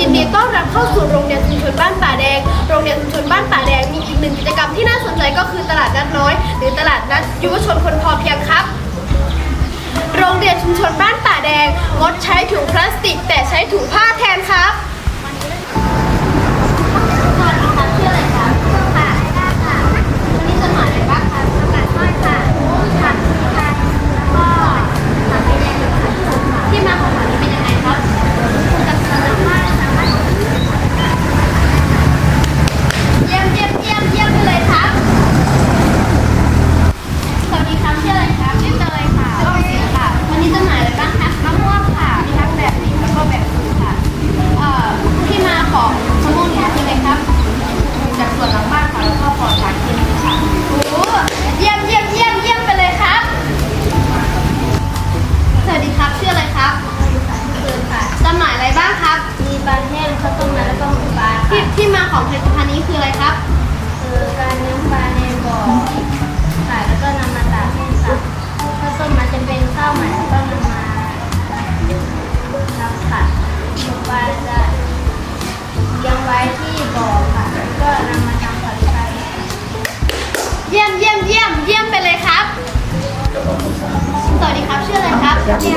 ยินดีต้อนรับเข้าสู่โรงเรียนชุมชนบ้านป่าแดง โรงเรียนชุมชนบ้านป่าแดงมีอีกหนึ่งกิจกรรมที่น่าสนใจก็คือตลาดนัดน้อย หรือตลาดนัดยุวชนคนพอเพียงครับ โรงเรียนชุมชนบ้านป่าแดงงดใช้ถุงพลาสติก แต่ใช้ถุงผ้าแทนครับ สวัสดีครับชื่ออะไรครับค่ะได้ค่ะวันนี้จะหมายอะไรบ้างคะสกัดน้อยค่ะค่ะค่ะก็ค่ะเป็นยังไงคะที่มาของวันนี้เป็นยังไงครับคุณกับสนุกมากเลยค่ะเยี่ยมเยี่ยมเยี่ยมเยี่ยมไปเลยครับ ส วัสดีครับชื่ออะไรครับชื่อเตยค่ะชื่อออมสินค่ะ วันนี้จะหมายอะไรบ้างคะมะม่วงค่ะ มีทั้งแบบดิบแล้วก็แบบสุกค่ะ เอ่อที่มาของมะม่วงเนี่ยคืออะไรครับจากสวนหลังบ้านค่ะแล้วก็ปลอดสารเคมีค่ะโอ้เยี่ยมเยี่ยมเยี่ยมเยี่ยมไปเลยครับ สวัสดีครับชื่ออะไรครับชื่อเอิญค่ะจำหน่ายอะไรบ้างครับ มีปลาแห้งข้าวต้มมัดแล้วก็หมูปลาที่ที่มาของผลิตภัณฑ์นี้คืออะไรครับ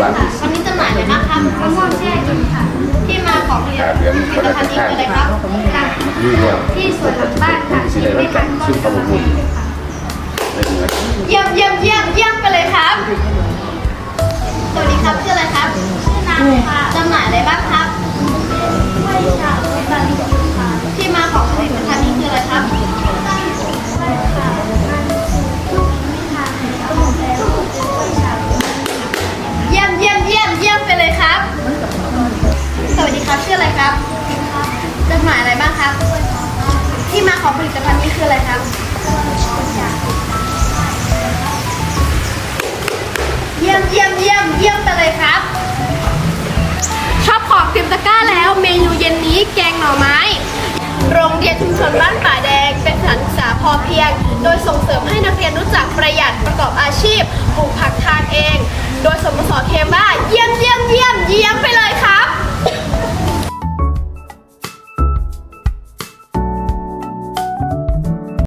ครับเยี่ยมค่ะวันนี้จำหน่ายอะไรบ้างครับมะม่วงแช่อิ่มค่ะ ที่มาของผลิตผลิตภัณฑ์นี้คืออะไรครับนี่เนี่ยที่สวนหลังบ้านค่ะสิได้รับการชื่อประมูลในเดือนเยี่ยมเยี่ยมเยี่ยมเยี่ยม ที่มาของผลิตภัณฑ์นี้คืออะไรครับเยี่ยมเยี่ยมเยี่ยมเยี่ยมไปเลยครับ ชอบของเตรียมตะกร้าแล้ว เมนูเย็นนี้แกงหน่อไม้ โรงเรียนชุมชนบ้านป่าแดง เป็นสถานศึกษาพอเพียง โดยส่งเสริมให้นักเรียนรู้จักประหยัดประกอบอาชีพปลูกผักทาน